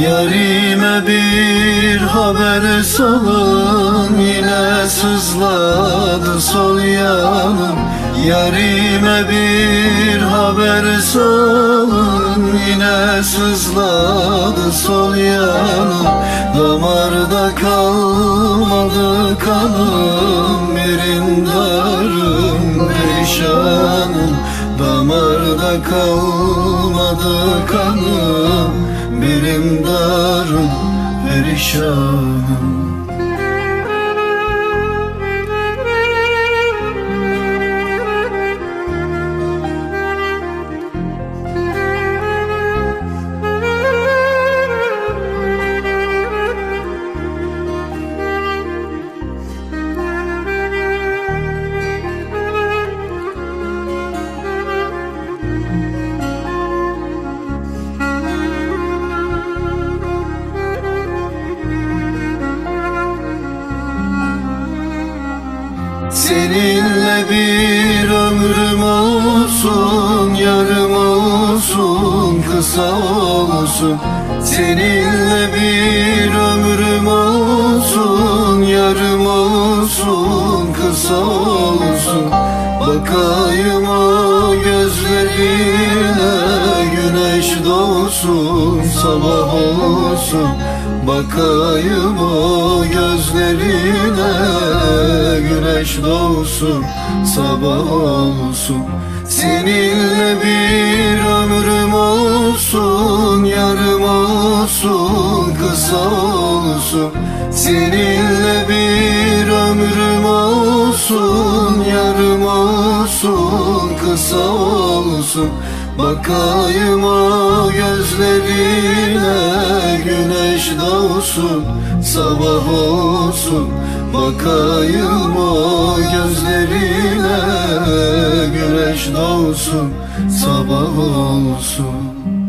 Yarime bir haber salın Yine sızladı sol yanım. Yarime bir haber salın Yine sızladı sol yanım. Damarda kalmadı kanım Birim darım perişanım. Damarda kalmadı kanım Birim darım perişanım Seninle bir ömrüm olsun Yarım olsun kısa olsun. Seninle bir ömrüm olsun Yarım olsun kısa olsun. Bakayım o gözlerine Güneş doğsun sabah olsun. Bakayım o gözlerine Güneş doğsun sabah olsun. Seninle bir ömrüm olsun Yarım olsun kısa olsun. Seninle bir ömrüm olsun Yarım olsun kısa olsun. Bakayım o gözlerine doğsun sabah olsun. Bakayım o gözlerine Güneş doğsun sabah olsun